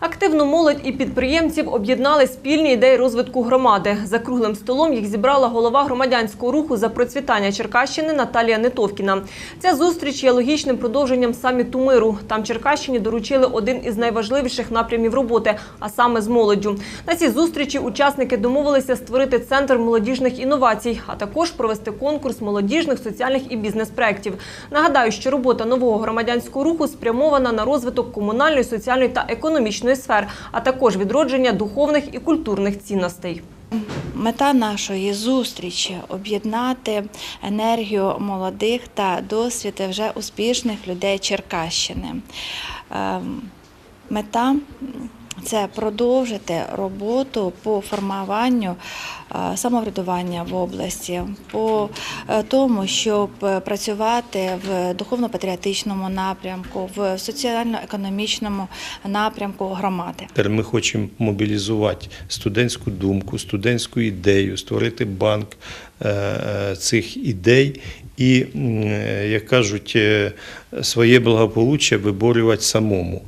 Активну молодь і підприємців об'єднали спільні ідеї розвитку громади. За круглим столом їх зібрала голова громадянського руху за процвітання Черкащини Наталія Нетовкіна. Ця зустріч є логічним продовженням саміту миру. Там Черкащині доручили один із найважливіших напрямів роботи, а саме з молоддю. На цій зустрічі учасники домовилися створити центр молодіжних інновацій, а також провести конкурс молодіжних, соціальних і бізнес-проєктів. Нагадаю, що робота нового громадянського руху спрямована на розвиток комунальної, соціальної та економічної сфер, а також відродження духовних і культурних цінностей. Мета нашої зустрічі об'єднати енергію молодих та досвід вже успішних людей Черкащини. Мета це продовжити роботу по формуванню самоврядування в області, по е, тому, щоб е, працювати в духовно-патріотичному напрямку, в соціально-економічному напрямку громади. Ми хочемо мобілізувати студентську думку, студентську ідею, створити банк е, цих ідей і, як кажуть, своє благополуччя виборювати самому.